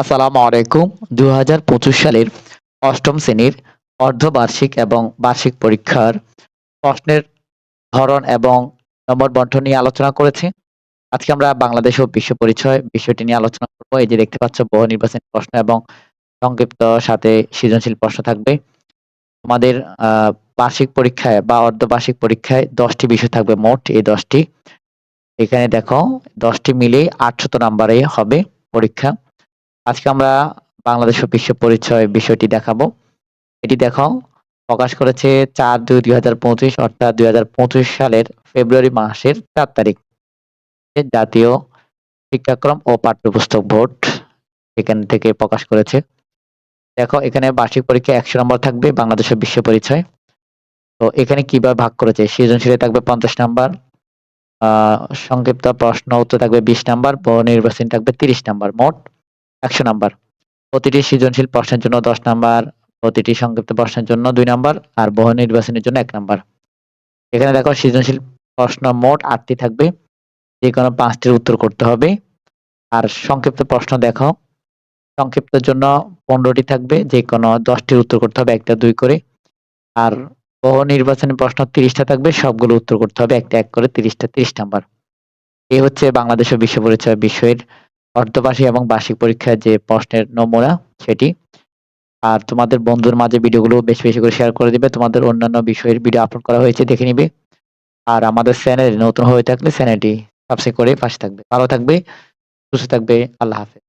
আসসালামু আলাইকুম। দু হাজার পঁচিশ সালের অষ্টম শ্রেণির অর্ধবার্ষিক এবং বার্ষিক পরীক্ষার প্রশ্নের ধরন এবং নম্বর বন্টন নিয়ে আলোচনা করেছি। আজকে আমরা বাংলাদেশ ও বিশ্ব পরিচয় বিষয়টি নিয়ে আলোচনা করব। এই যে দেখতে পাচ্ছ, বহু নির্বাচনী প্রশ্ন এবং সংক্ষিপ্ত সাথে সৃজনশীল প্রশ্ন থাকবে। তোমাদের আহ বার্ষিক পরীক্ষায় বা অর্ধবার্ষিক পরীক্ষায় দশটি বিষয় থাকবে মোট। এই দশটি, এখানে দেখো, দশটি মিলে আটশত নাম্বারে হবে পরীক্ষা। আজকে আমরা বাংলাদেশ বিশ্ব পরিচয় বিষয়টি দেখাবো। এটি দেখো, প্রকাশ করেছে চার দুই দুই হাজার পঁচিশ, অর্থাৎ দুই হাজার পঁচিশ সালের ফেব্রুয়ারি মাসের চার তারিখ। জাতীয় শিক্ষাক্রম ও পাঠ্যপুস্তক বোর্ড এখান থেকে প্রকাশ করেছে। দেখো, এখানে বার্ষিক পরীক্ষা একশো নম্বর থাকবে বাংলাদেশের বিশ্ব পরিচয়। তো এখানে কীভাবে ভাগ করেছে? সৃজনশীলে থাকবে পঞ্চাশ নাম্বার সংক্ষিপ্ত প্রশ্ন উত্তর থাকবে বিশ নাম্বার বহু নির্বাচন থাকবে তিরিশ নাম্বার, মোট একশো নাম্বার। প্রতিটি সৃজনশীল প্রশ্নের জন্য দশ নাম্বার, প্রতিটি সংক্ষিপ্ত প্রশ্নের জন্য দুই নাম্বার আর বহু নির্বাচনের জন্য এক নাম্বার। এখানে দেখো সৃজনশীল প্রশ্ন মোট আটটি থাকবে। যে কোনো পাঁচটির উত্তর করতে হবে। আর সংক্ষিপ্ত প্রশ্ন দেখো। সংক্ষিপ্তের জন্য পনেরোটি থাকবে। যে কোনো দশটির উত্তর করতে হবে, একটা, দুই করে। আর বহু নির্বাচনী প্রশ্ন তিরিশটা থাকবে। সবগুলো উত্তর করতে হবে, একটা, এক করে তিরিশটা, তিরিশ নাম্বার। এই হচ্ছে বাংলাদেশ বিশ্ব পরিচয় বিষয়ের অর্ধবার্ষিক এবং বার্ষিক পরীক্ষার যে প্রশ্নের নমুনা সেটি। আর তোমাদের বন্ধুর মাঝে ভিডিওগুলো বেশি বেশি করে শেয়ার করে দিবে। তোমাদের অন্যান্য বিষয়ের ভিডিও আপলোড করা হয়েছে, দেখে নিবে। আর আমাদের চ্যানেল নতুন হয়ে থাকলে চ্যানেলটি সাবস্ক্রাইব করে পাশে থাকবে। ভালো থাকবে, সুস্থ থাকবে, আল্লাহ হাফেজ।